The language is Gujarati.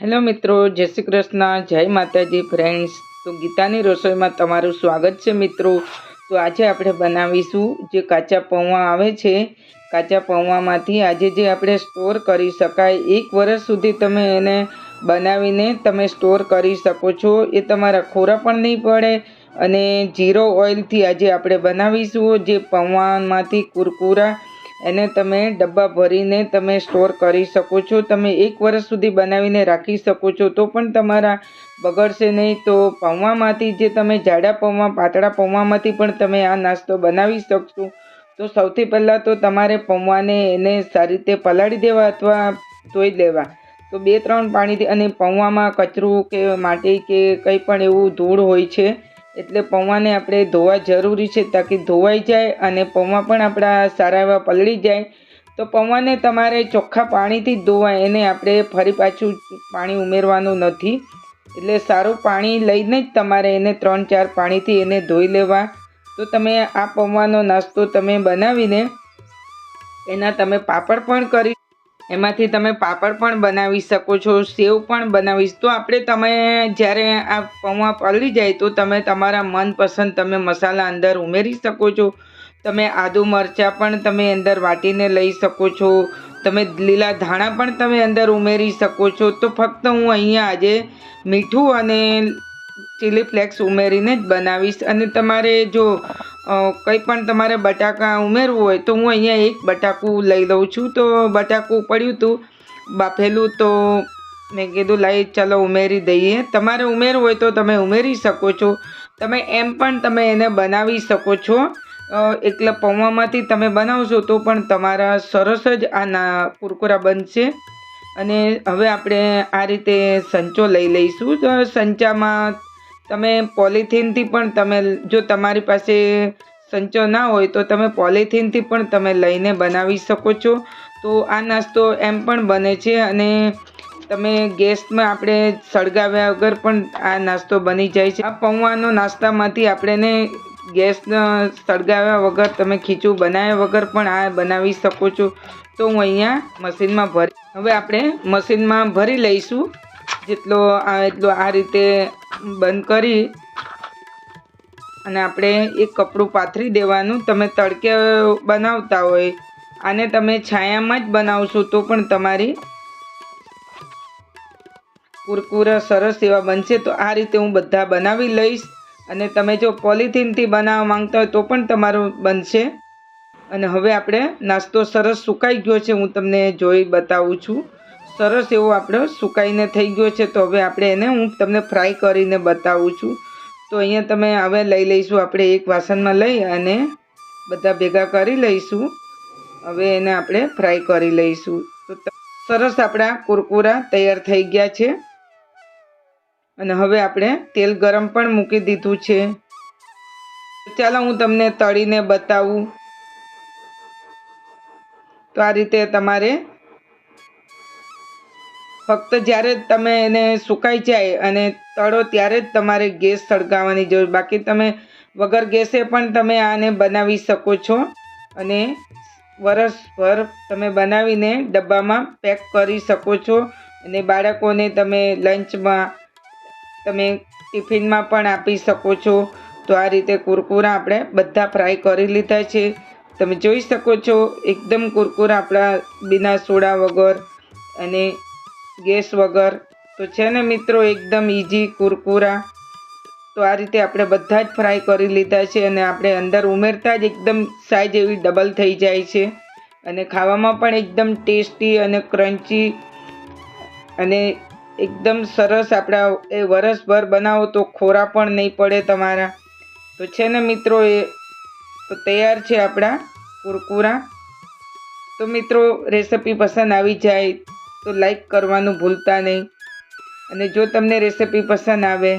હેલો મિત્રો, જય શ્રી કૃષ્ણ, જય માતાજી ફ્રેન્ડ્સ તો ગીતાની રસોઈમાં તમારું સ્વાગત છે મિત્રો. તો આજે આપણે બનાવીશું જે કાચા પૌવા આવે છે. કાચા પૌવામાંથી આજે જે આપણે સ્ટોર કરી શકાય, એક વર્ષ સુધી તમે એને બનાવીને તમે સ્ટોર કરી શકો છો. એ તમારા ખોરા પણ નહીં પડે અને જીરો ઓઇલથી આજે આપણે બનાવીશું જે પૌવામાંથી કુરકુરા એને તમે ડબ્બા ભરીને તમે સ્ટોર કરી શકો છો. તમે એક વર્ષ સુધી બનાવીને રાખી શકો છો. તો પણ તમારા બગડશે નહીં. તો પૌવામાંથી જે તમે જાડા પૌવા, પાતળા પૌવામાંથી પણ તમે આ નાસ્તો બનાવી શકશો. તો સૌથી પહેલાં તો તમારે પૌવાને એને સારી રીતે પલાળી દેવા અથવા ધોઈ દેવા. તો બે, ત્રણ પાણીથી અને પૌવામાં કચરું કે માટી કે કંઈ પણ એવું ધૂળ હોય છે એટલે પૌવાને આપણે ધોવા જરૂરી છે તાકી ધોવાઈ જાય અને પૌવા પણ આપણા સારા એવા પલળી જાય. તો પૌવાને તમારે ચોખ્ખા પાણીથી જ ધોવાય એને આપણે ફરી પાછું પાણી ઉમેરવાનું નથી. એટલે સારું પાણી લઈને જ તમારે એને ત્રણ ચાર પાણીથી એને ધોઈ લેવા. તો તમે આ પૌવાનો નાસ્તો તમે બનાવીને એના તમે પાપડ પણ કરી એમાંથી તમે પાપડ પણ બનાવી શકો છો, સેવ પણ બનાવીશ. તો આપણે તમે જ્યારે આ પૌવા પલળી જાય તો તમે તમારા મનપસંદ તમે મસાલા અંદર ઉમેરી શકો છો. તમે આદુ મરચાં પણ તમે અંદર વાટીને લઈ શકો છો. તમે લીલા ધાણા પણ તમે અંદર ઉમેરી શકો છો. તો ફક્ત હું અહીંયા આજે મીઠું અને ચીલી ફ્લેક્સ ઉમેરીને જ બનાવીશ. અને તમારે જો કંઈ પણ તમારે બટાકા ઉમેરવું હોય તો હું અહીંયા એક બટાકું લઈ લઉં છું. તો બટાકું પડ્યું હતું બાફેલું તો મેં કીધું, લાઈ, ચાલો ઉમેરી દઈએ. તમારે ઉમેરવું હોય તો તમે ઉમેરી શકો છો. તમે એમ પણ તમે એને બનાવી શકો છો. એકલા પૌવામાંથી તમે બનાવશો તો પણ તમારા સરસ જ આના કુરકુરા બનશે. અને હવે આપણે આ રીતે સંચો લઈ લઈશું. તો સંચામાં તમે પોલિથીનથી પણ તમે જો તમારી પાસે સંચો ના હોય તો તમે પોલિથીનથી પણ તમે લઈને બનાવી શકો છો. તો આ નાસ્તો એમ પણ બને છે અને તમે ગેસમાં આપણે સળગાવ્યા વગર પણ આ નાસ્તો બની જાય છે. આ પૌવાનો નાસ્તામાંથી આપણે ગેસ સળગાવ્યા વગર, તમે ખીચું બનાવ્યા વગર પણ આ બનાવી શકો છો. તો હું અહીંયા મશીનમાં ભરી, હવે આપણે મશીનમાં ભરી લઈશું. જેટલો આ, એટલો આ રીતે બંધ કરી અને આપણે એક કપડું પાથરી દેવાનું. તમે તડકે બનાવતા હોય, આને તમે છાયામાં જ બનાવશો તો પણ તમારી કુરકુરા સરસ એવા બનશે. તો આ રીતે હું બધા બનાવી લઈશ અને તમે જો પોલિથીનથી બનાવવા માંગતા હોય તો પણ તમારું બનશે. અને હવે આપણે નાસ્તો સરસ સુકાઈ ગયો છે. હું તમને જોઈ બતાવું છું. સરસ એવો આપણો સુકાઈને થઈ ગયો છે. તો હવે આપણે એને હું તમને ફ્રાય કરીને બતાવું છું. તો અહીંયા તમે હવે લઈ લઈશું. આપણે એક વાસણમાં લઈ અને બધા ભેગા કરી લઈશું. હવે એને આપણે ફ્રાય કરી લઈશું. તો સરસ આપણા કુરકુરા તૈયાર થઈ ગયા છે. અને હવે આપણે તેલ ગરમ પણ મૂકી દીધું છે. ચાલો હું તમને તળીને બતાવું. તો આ રીતે તમારે ફક્ત જ્યારે તમે એને સુકાઈ જાય અને તળો ત્યારે જ તમારે ગેસ સળગાવવાની જરૂર. બાકી તમે વગર ગેસે પણ તમે આને બનાવી શકો છો અને વરસભર તમે બનાવીને ડબ્બામાં પેક કરી શકો છો અને બાળકોને તમે લંચમાં તમે ટિફિનમાં પણ આપી શકો છો. તો આ રીતે કુરકુરા આપણે બધા ફ્રાય કરી લીધા છે. તમે જોઈ શકો છો, એકદમ કુરકુરા આપણા, બિના સોડા વગર અને ગેસ વગર. તો છે ને મિત્રો, એકદમ ઇઝી કુરકુરા. તો આ રીતે આપણે બધા જ ફ્રાય કરી લીધા છે અને આપણે અંદર ઉમેરતા જ એકદમ સાઈઝ એવી ડબલ થઈ જાય છે. અને ખાવામાં પણ એકદમ ટેસ્ટી અને ક્રન્ચી અને એકદમ સરસ આપણા એ વરસભર બનાવો તો ખોરા પણ નહીં પડે તમારા. તો છે ને મિત્રો, એ તો તૈયાર છે આપણા કુરકુરા. તો મિત્રો રેસિપી પસંદ આવી જાય તો લાઈક કરવાનું ભૂલતા નહીં. અને જો તમને રેસિપી પસંદ આવે